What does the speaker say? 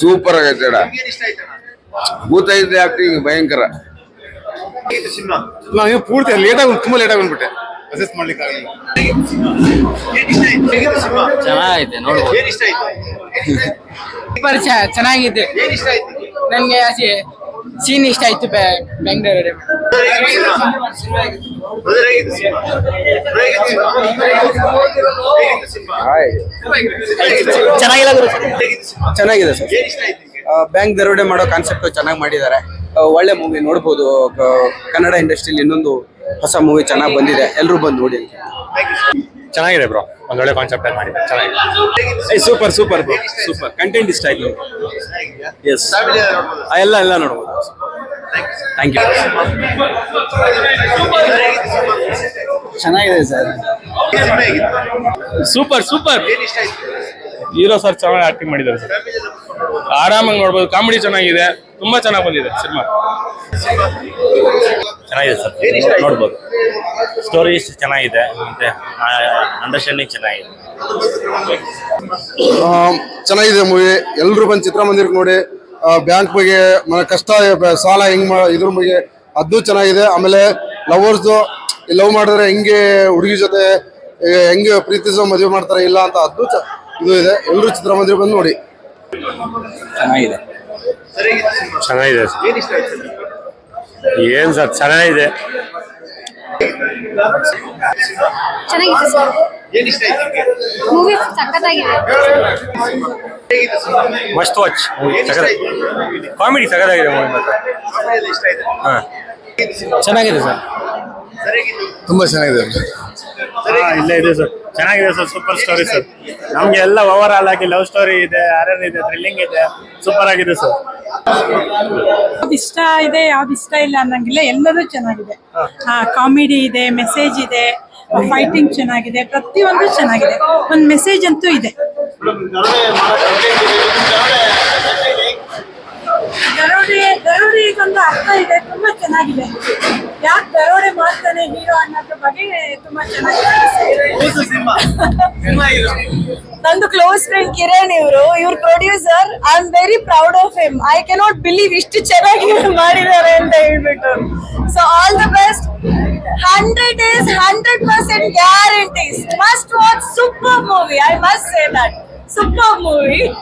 Super ಆಗೈತೆ ಭೂತ ಇದೆ ಆಕ್ಟಿಂಗ್ ಭಯಂಕರ. ನಾನು ಪೂರ್ತಿ ಲೇಟ್ ಆಗಿ ತುಂಬಾ ಲೇಟ್ ಆಗಿ ಬಂದ್ಬಿಟ್ಟೆ. ಮಾಡ್ಲಿಕ್ಕೆ ಆಗಲಿಲ್ಲ. ಚೆನ್ನಾಗೈತೆ ನೋಡಿ ಏನ್ ಇಷ್ಟ ಆಯ್ತು? ಸೂಪರ್ ಚೆನ್ನಾಗಿದೆ. ನನ್ಗೆ ಆಸೆ ಸೀನ್ ಇಷ್ಟ ಆಯ್ತು ಬೆಂಗಳೂರು ಬ್ರದರ್ ಹೇಗಿತ್ತು ಸಿನಿಮಾ ಬ್ರದರ್ ಹೇಗಿತ್ತು ಸಿನಿಮಾ ಹೇಗಿತ್ತು ಸಿನಿಮಾ ಹೇಗಿತ್ತು ಸಿನಿಮಾ ಚೆನ್ನಾಗಿಲ್ಲ ಚೆನ್ನಾಗಿದೆ ಸರ್ ಬ್ಯಾಂಕ್ ದರೋಡೆ ಮಾಡೋ ಕಾನ್ಸೆಪ್ಟ್ ಚೆನ್ನಾಗಿ ಮಾಡಿದ್ದಾರೆ. ಒಳ್ಳೆ ಮೂವಿ ನೋಡ್ಬೋದು. ಕನ್ನಡ ಇಂಡಸ್ಟ್ರಿಲಿ ಇನ್ನೊಂದು ಹೊಸ ಮೂವಿ ಚೆನ್ನಾಗಿ ಬಂದಿದೆ. ಎಲ್ಲರೂ ಬಂದು ನೋಡಿ ಚೆನ್ನಾಗಿದೆ ಬ್ರೋ ಒಳ್ಳೆ ಕಾನ್ಸೆಪ್ಟ್ ಅಲ್ಲಿ ಮಾಡಿದ್ದಾರೆ. ಚೆನ್ನಾಗಿದೆ. ಸೂಪರ್ ಸೂಪರ್ ಸೂಪರ್ ಕಂಟೆಂಟ್ ಇಷ್ಟ ಆಯ್ತು? ಎಸ್ ಎಲ್ಲ ಎಲ್ಲ ನೋಡ್ಬೋದು. ಥ್ಯಾಂಕ್ ಯು ಚೆನ್ನಾಗಿದೆ sir. Super super. Hero sir ಚೆನ್ನಾಗಿ ಆಕ್ಟಿಂಗ್ ಮಾಡಿದ್ದಾರೆ ಸರ್. ಆರಾಮಾಗಿ ನೋಡ್ಬೋದು. ಕಾಮಿಡಿ ಚೆನ್ನಾಗಿದೆ. ತುಂಬಾ ಚೆನ್ನಾಗಿ ಬಂದಿದೆ ಸಿನಿಮಾ. ಚೆನ್ನಾಗಿದೆ ಸರ್? ನೋಡ್ಬೋದು. ಸ್ಟೋರಿ ಚೆನ್ನಾಗಿದೆ. ಮತ್ತೆ ಅಂಡರ್ಸ್ಟ್ಯಾಂಡಿಂಗ್ ಚೆನ್ನಾಗಿದೆ. ಚೆನ್ನಾಗಿದೆ ಮೂವಿ ಎಲ್ಲರೂ ಬಂದು ಚಿತ್ರಮಂದಿರಕ್ಕೆ ನೋಡಿ. ಬ್ಯಾಂಕ್ ಬಗ್ಗೆ ಮನೆ ಕಷ್ಟ ಸಾಲ ಹೆಂಗ್ ಇದ್ರ ಬಗ್ಗೆ ಅದು ಚೆನ್ನಾಗಿದೆ. ಆಮೇಲೆ ಲವರ್ಸ್ ಲವ್ ಮಾಡಿದ್ರೆ ಹೆಂಗೆ ಹುಡುಗಿ ಜೊತೆ ಹೆಂಗೆ ಪ್ರೀತಿಸೋ ಮದುವೆ ಮಾಡ್ತಾರೆ ಇಲ್ಲ ಅಂತ ಅದು ಇದು ಇದೆ. ಎಲ್ಲರೂ ಚಿತ್ರಮಂದಿರ ಬಂದು ನೋಡಿ. ಚೆನ್ನಾಗಿದೆ. ಚೆನ್ನಾಗಿದೆ ಏನ್ ಏನ್ ಸರ್ ಚೆನ್ನಾಗಿದೆ. ಚೆನ್ನಾಗಿದೆ ಮೂವಿ ಸಖತ್ತಾಗಿದೆ ಮಸ್ಟ್ ವಾಚ್ ಕಾಮಿಡಿ ಸಖತ್ತಾಗಿದೆ ಮೂವಿ ಮಾತ್ರ. ಹಾ. ಚೆನ್ನಾಗಿದೆ ಸರ್. ತುಂಬಾ ಚೆನ್ನಾಗಿದೆ ಇಲ್ಲ ಇದೆ ಸರ್. ಚೆನ್ನಾಗಿದೆ ಸರ್ ಸೂಪರ್ ಸ್ಟೋರಿ ಸರ್. ನಮ್ಗೆ ಎಲ್ಲ ಓವರ್ ಆಲ್ ಆಗಿ ಲವ್ ಸ್ಟೋರಿ ಇದೆ ಆರರ್ ಇದೆ ಥ್ರಿಲ್ಲಿಂಗ್ ಇದೆ. ಸೂಪರ್ ಆಗಿದೆ ಸರ್. ಯಾವ್ದು ಇಷ್ಟ ಇದೆ ಯಾವ್ದು ಇಷ್ಟ ಇಲ್ಲ ಅನ್ನಂಗಿಲ್ಲ. ಎಲ್ಲದೂ ಚೆನ್ನಾಗಿದೆ. ಕಾಮಿಡಿ ಇದೆ ಮೆಸೇಜ್ ಇದೆ. ಫೈಟಿಂಗ್ ಚೆನ್ನಾಗಿದೆ ಪ್ರತಿಯೊಂದು ಚೆನ್ನಾಗಿದೆ. ಒಂದು ಮೆಸೇಜ್ ಅಂತೂ ಇದೆ. ದರೋಡೆ ಒಂದು ಅರ್ಥ ಇದೆ ತುಂಬಾ ಚೆನ್ನಾಗಿದೆ. ಯಾಕೆ ದರೋಡೆ ಮಾಡ್ತಾನೆ ಹೀರೋ ಅನ್ನೋದ್ರ ಬಗ್ಗೆ ತುಂಬಾ ಚೆನ್ನಾಗಿದೆ ನಂದು ಕ್ಲೋಸ್ ಫ್ರೆಂಡ್ ಕಿರಣ್ ಇವರು. ಇವ್ರ producer I am very proud of him I cannot believe ಇಷ್ಟು ಚೆನ್ನಾಗಿ ಮಾಡಿದ್ದಾರೆ ಅಂತ ಹೇಳ್ಬಿಟ್ಟು. So all the best 100 is 100% guarantees. Must watch super movie. I must say that. Super movie.